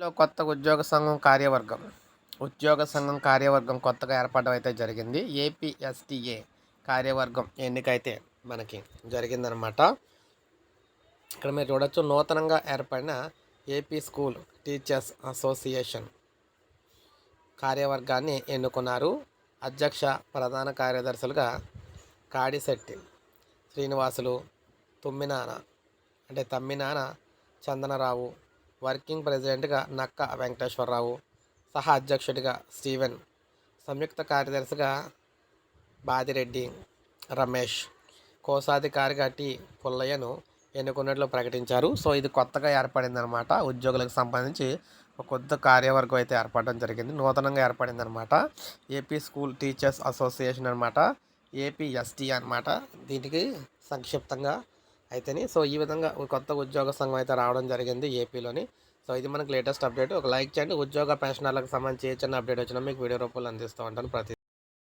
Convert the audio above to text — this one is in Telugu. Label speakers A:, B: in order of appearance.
A: లో కొత్త ఉద్యోగ సంఘం కార్యవర్గం. ఉద్యోగ సంఘం కార్యవర్గం కొత్తగా ఏర్పడడం అయితే జరిగింది. ఏపీఎస్టీఏ కార్యవర్గం ఎన్నికైతే మనకి జరిగిందనమాట ఇక్కడ మీరు చూడొచ్చు నూతనంగా ఏర్పడిన ఏపీ స్కూల్ టీచర్స్ అసోసియేషన్ కార్యవర్గాన్ని ఎన్నుకున్నారు. అధ్యక్ష ప్రధాన కార్యదర్శులుగా కాడిశెట్టి శ్రీనివాసులు తుమ్మినాన అంటే తమ్మినాన చందనరావు వర్కింగ్ ప్రెసిడెంట్గా నక్క వెంకటేశ్వరరావు సహా అధ్యక్షుడిగా స్టీవెన్ సంయుక్త కార్యదర్శిగా బాదిరెడ్డి రమేష్ కోశాధికారిగా టి పుల్లయ్యను ఎన్నుకున్నట్లు ప్రకటించారు. సో ఇది కొత్తగా ఏర్పడింది అనమాట ఉద్యోగులకు సంబంధించి ఒక కొత్త కార్యవర్గం అయితే ఏర్పడడం జరిగింది. నూతనంగా ఏర్పడింది అనమాట ఏపీ స్కూల్ టీచర్స్ అసోసియేషన్ అనమాట ఏపీఎస్టీ అనమాట దీనికి సంక్షిప్తంగా అయితేనే. సో ఈ విధంగా కొత్త ఉద్యోగ సంఘం అయితే రావడం జరిగింది ఏపీలోని. సో ఇది మనకు లేటెస్ట్ అప్డేట్. ఒక లైక్ చేయండి. ఉద్యోగ పెన్షనర్లకు సంబంధించి ఏ చిన్న అప్డేట్ వచ్చినా మీకు వీడియో రూపంలో అందిస్తూ ఉంటాను ప్రతి